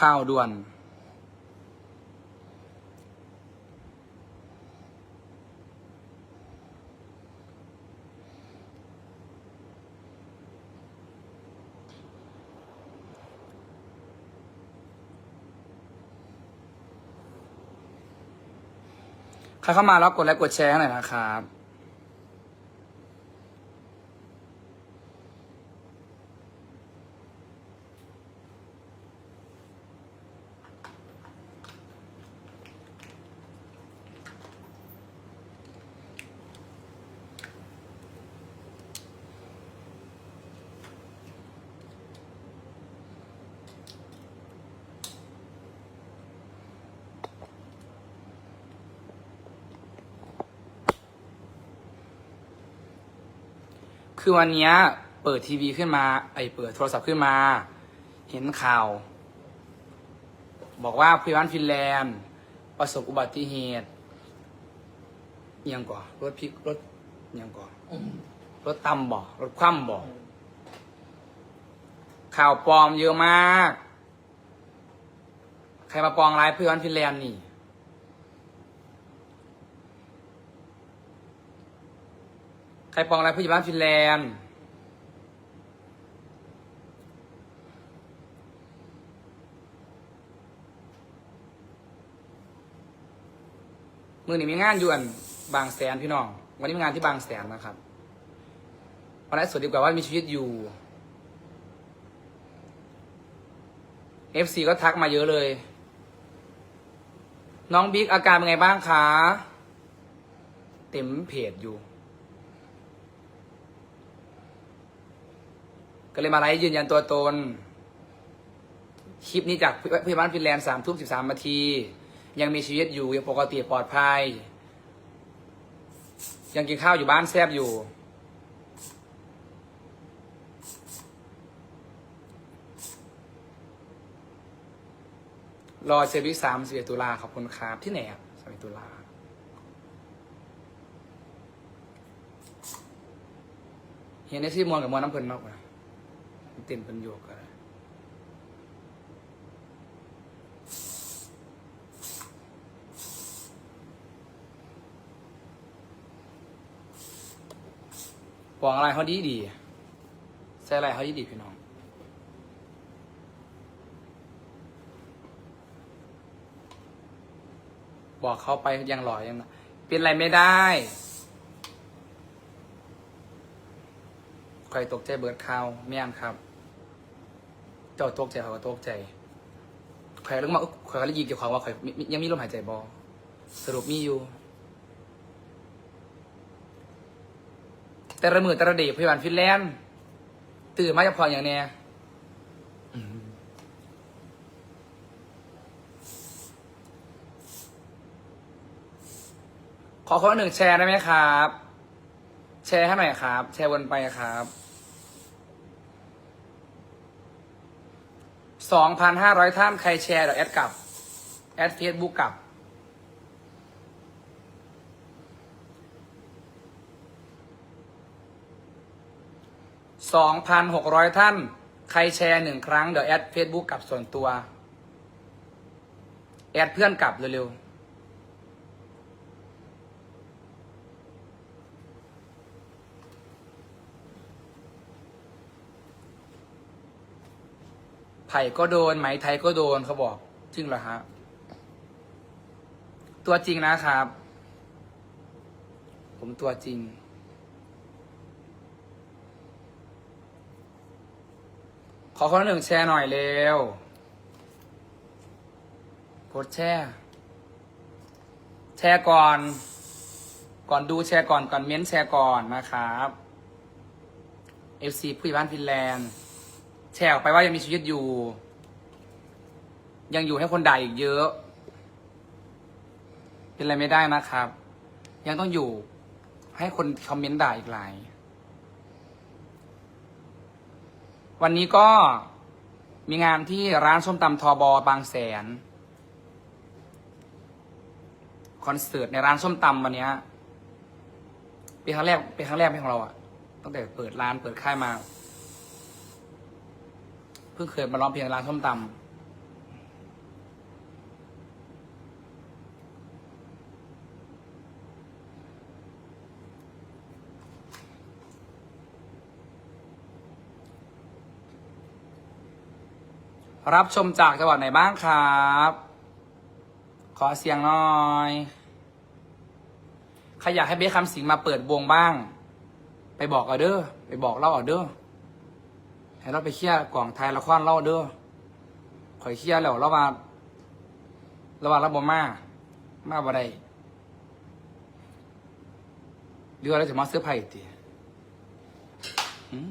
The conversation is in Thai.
ข้าวด่วน ใครเข้ามาแล้วกดไลค์กดแชร์ให้หน่อยนะครับ คือวันเนี้ยเปิดทีวีขึ้นมา ไอเปิดโทรศัพท์ขึ้นมา เห็นข่าว บอกว่าพิวันฟินแลนด์ ประสบอุบัติเหตุเอียงก่อนรถพลิกรถเอียงก่อนรถตำบ่รถคว่ำบ่ข่าวปลอมเยอะมาก ใครมาปองร้ายพิวันฟินแลนด์นี่ ใครปองอะไรผู้ใหญ่บ้านฟินแลนด์มือนี่มีงานอยู่อันบางแสนพี่น้อง วันนี้มีงานที่บางแสนนะครับวันนี้สวัสดีกว่าว่ามีชีวิตอยู่ FC ก็ทักมาเยอะเลย น้องบิ๊กอาการเป็นไงบ้างคะ เต็มเพจอยู่ ก็เลยมาไลฟ์ยืนยันตัวตน คลิปนี้จากพยาบาลฟินแลนด์สามทุ่มสิบสามนาที ยังมีชีวิตอยู่ยังปกติปลอดภัย ยังกินข้าวอยู่บ้านแซบอยู่ รอเซอร์วิสสามสิบเอ็ดตุลาขอบคุณครับที่ไหนอะสามสิบตุลาเห็นในที่มวลกับมวลน้ำเพลินมากกว่า เต้นเป็นโยกกันปองอะไรเขาดีดีใส่อะไรเขาดีดีพี่น้องบอกเขาไปยังหล่อยังนะเป็นอะไรไม่ได้ ใครตกใจเบิดข่าวแม่นครับ เจ้าตกใจเขาก็ตกใจใครเรื่องมาใครก็ได้ยินเกี่ยวกับว่าใครยังมีลมหายใจบอสรุปมีอยู่ แต่ละมือแต่ละเดย์พยาบาลฟินแลนด์ตื่นมาจะพออย่างเนี้ยขอคนหนึ่งแชร์ได้ไหมครับ แชร์ให้หน่อยครับ แชร์วนไปครับ สองพันห้าร้อยท่านใครแชร์เดี๋ยวแอดกลับ แอดเฟซบุ๊กกลับสองพันหกร้อยท่าน ใครแชร์หนึ่งครั้ง เดี๋ยวแอดเฟซบุ๊กกลับส่วนตัว แอดเพื่อนกลับเร็วๆ ไผ่ก็โดนไหมไทยก็โดนเขาบอก จริงเหรอฮะตัวจริงนะครับ ผมตัวจริง ขอคนละหนึ่งแชร์หน่อยเร็วกดแชร์แชร์ก่อน ก่อนดูแชร์ก่อนก่อนเม้นแชร์ก่อนนะครับ FC ผู้ใหญ่บ้านฟินแลนด์ แชร์ออกไปว่ายังมีชีวิตอยู่ ยังอยู่ให้คนด่าอีกเยอะ เป็นอะไรไม่ได้นะครับ ยังต้องอยู่ให้คนคอมเมนต์ด่าอีกหลาย วันนี้ก็มีงานที่ร้านส้มตำทอบอบางแสน คอนเสิร์ตในร้านส้มตำวันนี้เป็นครั้งแรกเป็นครั้งแรกของเราอะตั้งแต่เปิดร้านเปิดค่ายมา เพิ่งเคยมาร้องเพลงร้านส้มตำรับชมจากจังหวัดไหนบ้างครับ ขอเสียงหน่อยใครอยากให้เบสคำสิงมาเปิดวงบ้าง ไปบอกออเดอร์ ไปบอกเล่าออเดอร์ ให้เราไปเคลียร์กล่องไทยละครเราเด้อข่อยเคลียร์แล้วเราว่าเราว่าเราบ่มา มาบ่ได้หรือว่าเราจะมาเสื้อร์ไผ่ติหืม